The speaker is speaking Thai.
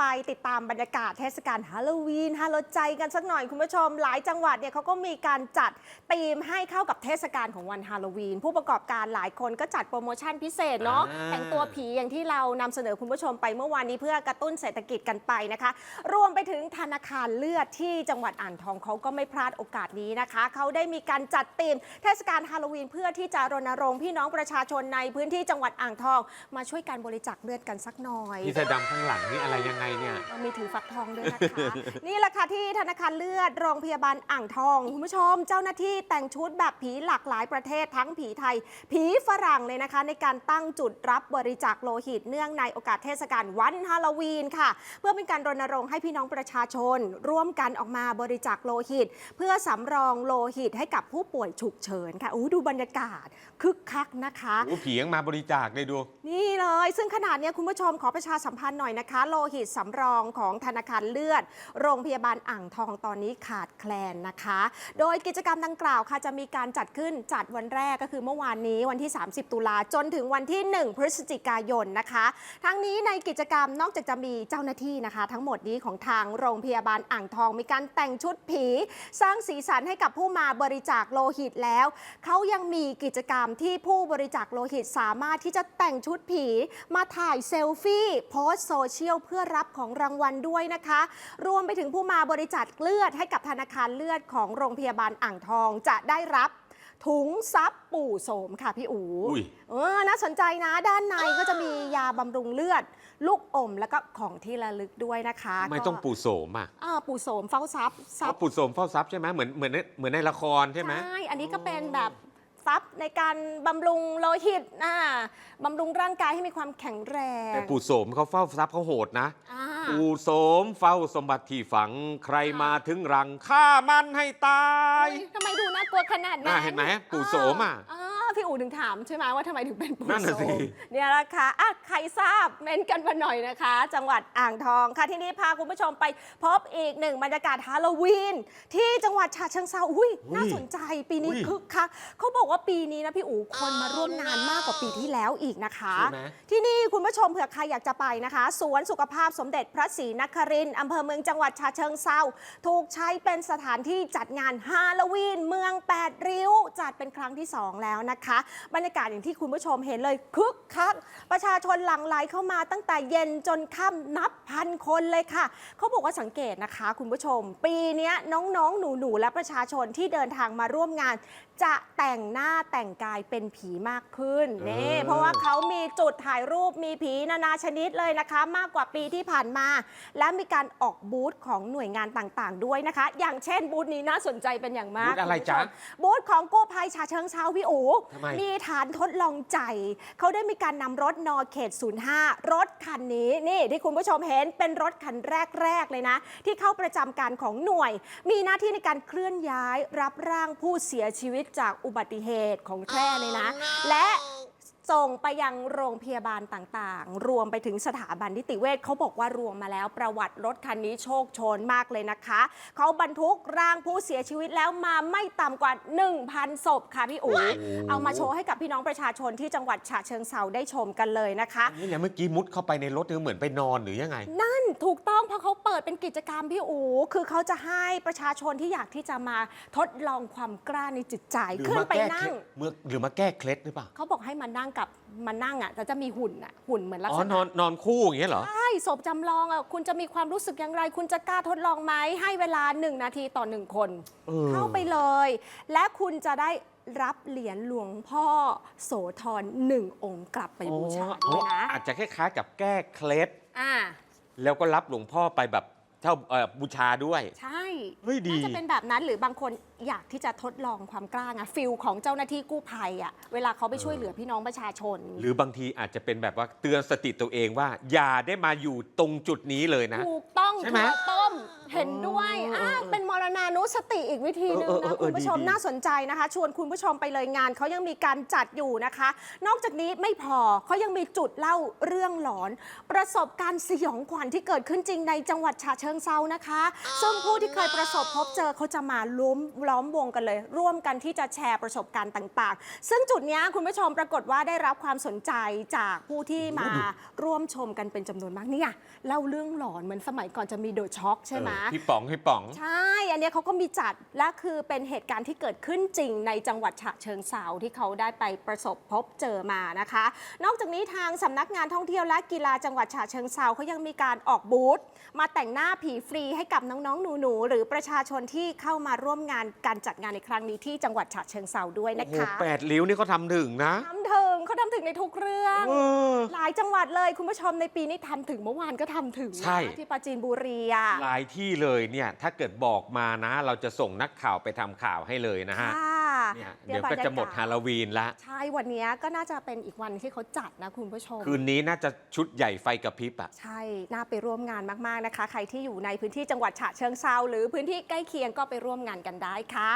ไปติดตามบรรยากาศเทศกาลฮาโลวีนฮาโลใจกันสักหน่อยคุณผู้ชม หลายจังหวัดเนี่ยเขาก็มีการจัดธีมให้เข้ากับเทศกาลของวันฮาโลวีน ผู้ประกอบการหลายคนก็จัดโปรโมชั่นพิเศษเนาะอ่า แต่งตัวผีอย่างที่เรานำเสนอคุณผู้ชมไปเมื่อวานนี้เพื่อกระตุ้นเศรษฐกิจกันไปนะคะ รวมไปถึงธนาคารเลือดที่จังหวัดอ่างทองเขาก็ไม่พลาดโอกาสนี้นะคะ เขาได้มีการจัดธีมเทศกาลฮาโลวีนเพื่อที่จะรณรงค์พี่น้องประชาชนในพื้นที่จังหวัดอ่างทอง มาช่วยการบริจาคเลือดกันสักหน่อยที่เสื้อดำข้างหลังนี่อะไรยังไงเนี่ย มีถือฟักทองด้วยนะคะ นี่แหละค่ะที่ธนาคารเลือดโรงพยาบาลอ่างทอง คุณผู้ชม เจ้าหน้าที่แต่งชุดแบบผีหลากหลายประเทศทั้งผีไทย ผีฝรั่งเลยนะคะ ในการตั้งจุดรับบริจาคโลหิตเนื่องในโอกาสเทศกาลวันฮาโลวีนค่ะ เพื่อเป็นการรณรงค์ให้พี่น้องประชาชน ร่วมกันออกมาบริจาคโลหิต เพื่อสำรองโลหิตให้กับผู้ป่วยฉุกเฉินค่ะอู้ดูบรรยากาศคึกคักนะคะโอ้ผียังมาบริจาคเลยดู นี่เลย ซึ่งขนาดนี้ยคุณผู้ชมขอประชาสัมพันธ์หน่อยนะคะ โลหิตสำรองของธนาคารเลือด โรงพยาบาลอ่างทองตอนนี้ขาดแคลนนะคะ โดยกิจกรรมดังกล่าวค่ะจะมีการจัดขึ้นจัดวันแรกก็คือเมื่อวานนี้วันที่ 30 ตุลาจนถึงวันที่ 1 พฤศจิกายนนะคะ ทั้งนี้ในกิจกรรมนอกจากจะมีเจ้าหน้าที่นะคะ ทั้งหมดนี้ของทางโรงพยาบาลอ่างทอง มีการแต่งชุดผี สร้างสีสันให้กับผู้มาบริจาคโลหิตแล้ว เขายังมีกิจกรรมที่ผู้บริจาคโลหิตสามารถที่จะแต่งชุดผี มาถ่ายเซลฟี่โพสโซเชียลเพื่อรับของรางวัลด้วยนะคะ รวมไปถึงผู้มาบริจาคเลือดให้กับธนาคารเลือดของโรงพยาบาลอ่างทองจะได้รับถุงซับปู่โสมค่ะพี่อูอุ้ย เออน่าสนใจนะด้านในก็จะมียาบำรุงเลือด ลูกอมแล้วก็ของที่ระลึกด้วยนะคะไม่ก็ต้องปู่โสมอะอ่าปู่โสมเฝ้าทรัพย์ทรัเพพย์ราะปู่โสมเฝ้าทรัพย์ใช่ไหมเหมือนเหมือนในเหมือนในละครใช่ไหม ใช่อันนี้ก็เป็นแบบ ทรัพย์ในการบำรุงโลหิตอ่าบำรุงร่างกายให้มีความแข็งแรง แต่ปู่โสมเขาเฝ้าทรัพย์เขาโหดนะ อ่า ปู่โสมเฝ้าสมบัติที่ฝังใครมาถึงรังฆ่ามันให้ตาย อุ๊ยทำไมดูน่ากลัวขนาดนั้น่านเห็นไหมปู่โสมอะา พี่อู๋ถึงถามใช่ไหมว่าทำไมถึงเป็นปู่นั่นโสน่ะสิมเนี่ยแหละค่ะอะใครทราบเม้นกันมาหน่อยนะคะ จังหวัดอ่างทองค่ะที่นี่พาคุณผู้ชมไปพบอีกหนึ่งบรรยากาศฮาโลวีนที่จังหวัดฉะเชิงเซาอุ้ยน่าสนใจปีนี้อุ้ยคึกคักเขาบอกว่าปีนี้นะพี่อู๋คนมาร่วมงานมากกว่าปีที่แล้วอีกนะคะ ใช่ไหม ที่นี่คุณผู้ชมเผื่อใครอยากจะไปนะคะ สวนสุขภาพสมเด็จพระศรีนครินทร์อำเภอเมืองจังหวัดฉะเชิงเซาถูกใช้เป็นสถานที่จัดงานฮาโลวีนเมืองแปดริ้ว จัดเป็นครั้งที่2แล้วนะคะบรรยากาศอย่างที่คุณผู้ชมเห็นเลยคึกคักประชาชนหลั่งไหลเข้ามาตั้งแต่เย็นจนค่ำนับพันคนเลยค่ะ เขาบอกว่าสังเกตนะคะ คุณผู้ชม ปีเนี้ยน้องๆ หนูๆ และประชาชนที่เดินทางมาร่วมงาน จะแต่งหน้าแต่งกายเป็นผีมากขึ้นนี่เออเพราะว่าเขามีจุดถ่ายรูปมีผีนานาชนิดเลยนะคะ มากกว่าปีที่ผ่านมา และมีการออกบูธของหน่วยงานต่างๆ ด้วยนะคะ อย่างเช่นบูธนี้น่าสนใจเป็นอย่างมากบูธอะไรคุณผู้ชจ๊ะมบูธของกู้ภัยชาเชิงเซาพี่อูทำไม มีฐานทดลองใจ เขาได้มีการนำรถนอเขต 05 รถคันนี้นี่ที่คุณผู้ชมเห็นเป็นรถคันแรก ๆ เลยนะ ที่เข้าประจำการของหน่วย มีหน้าที่ในการเคลื่อนย้ายรับร่างผู้เสียชีวิตจากอุบัติเหตุของแพร่เลยนะ และ ส่งไปยังโรงพยาบาลต่างๆ รวมไปถึงสถาบันนิติเวชเขาบอกว่ารวมมาแล้วประวัติรถคันนี้โชคโชนมากเลยนะคะ เขาบรรทุกร่างผู้เสียชีวิตแล้วมาไม่ต่ำกว่า 1,000 ศพค่ะพี่อู๋เอามาโชว์ให้กับพี่น้องประชาชนที่จังหวัดฉะเชิงเซาได้ชมกันเลยนะคะนี่เนี่ยเมื่อกี้มุดเข้าไปในรถเนี่ยเหมือนไปนอนหรือยังไง นั่นถูกต้องเพราะเขาเปิดเป็นกิจกรรมพี่อูคือเขาจะให้ประชาชนที่อยากที่จะมาทดลองความกล้าในจิตใจหรือขึ้นมาไปแก้นั่เคล็งดเมื่อหรือมาแก้เคล็ดหรือเปล่าเขาบอกให้มานั่งกับมานั่งอะแต่จะมีหุ่นอะหุ่นเหมือนลักอ๋ษอณะนอนนอนคู่อย่างเงี้ยเหรอ ใช่ศพจำลองอะคุณจะมีความรู้สึกอย่างไร คุณจะกล้าทดลองไหมให้เวลาหนึ่งนาทีต่อหนึ่งคน เออ เข้าไปเลย และคุณจะได้รับเหรียญหลวงพ่อโสธรหนึ่งองค์กลับไปบูชาอ๋อด้วยนะอาจจะคล้ายๆกับแก้เคล็ดอ่าแล้วก็รับหลวงพ่อไปแบบเท่าเอ่อบูชาด้วย ใช่ เฮ้ยดีน่าจะเป็นแบบนั้นหรือบางคนอยากที่จะทดลองความกล้าไงฟิลของเจ้าหน้าที่กู้ภัยอะเวลาเขาไปช่วยเหลือพี่น้องประชาชน หรือบางทีอาจจะเป็นแบบว่าเตือนสติตัวเองว่า อย่าได้มาอยู่ตรงจุดนี้เลยนะ ถูกต้องใช่ไหมถั่วต้มเห็นด้วยอ๋ออ่่าเป็นมรณานุสติอีกวิธีหนึงเออเอนะอเออคุณผู้ชมดีๆน่าสนใจนะคะ ชวนคุณผู้ชมไปเลยงานเขายังมีการจัดอยู่นะคะ นอกจากนี้ไม่พอเขายังมีจุดเล่าเรื่องหลอน ประสบการณ์สยองขวัญที่เกิดขึ้นจริงในจังหวัดฉะเชิงเซานะคะ ซึ่งผู้ที่เคยประสบพบเจอเขาจะมาล้อมล้อมวงกันเลย ร่วมกันที่จะแชร์ประสบการณ์ต่าง ๆ ซึ่งจุดเนี้ยคุณผู้ชมปรากฏว่าได้รับความสนใจจากผู้ที่มาร่วมชมกันเป็นจำนวนมากเนี่ยเล่าเรื่องหลอนเหมือนสมัยก่อนจะมีเดอะช็อคใช่ไหมเออพี่ป๋องพี่ป๋อง ใช่ อันเนี้ยเขาก็มีจัดและคือเป็นเหตุการณ์ที่เกิดขึ้นจริงในจังหวัดฉะเชิงเซาที่เขาได้ไปประสบพบเจอมานะคะ นอกจากนี้ทางสำนักงานท่องเที่ยวและกีฬาจังหวัดฉะเชิงเซาเขายังมีการออกบูธมาแต่งหน้าผีฟรีให้กับน้องๆหนูๆหรือประชาชนที่เข้ามาร่วมงานการจัดงานในครั้งนี้ที่จังหวัดฉะเชิงเซาด้วยโอ้นะโหคะแปดริ้วนี่เขาทำถึงนะ ทำถึงเขาทำถึงในทุกเรื่อง เออ หลายจังหวัดเลยคุณผู้ชมในปีนี้ทำถึงเมื่อวานก็ทำถึงนะใช่ที่ปราจีนบุรีอะหลายที่เลยเนี่ย ถ้าเกิดบอกมานะ เราจะส่งนักข่าวไปทำข่าวให้เลยนะฮะ ค่ะ เนี่ยเดี๋ยวก็จะหมดฮาโลวีนละ ใช่วันนี้ก็น่าจะเป็นอีกวันที่เขาจัดนะคุณผู้ชม คืนนี้น่าจะชุดใหญ่ไฟกระพริบอะ ใช่ น่าไปร่วมงานมากๆนะคะ ใครที่อยู่ในพื้นที่จังหวัดฉะเชิงเซาหรือพื้นที่ใกล้เคียงก็ไปร่วมงานกันได้ค่ะ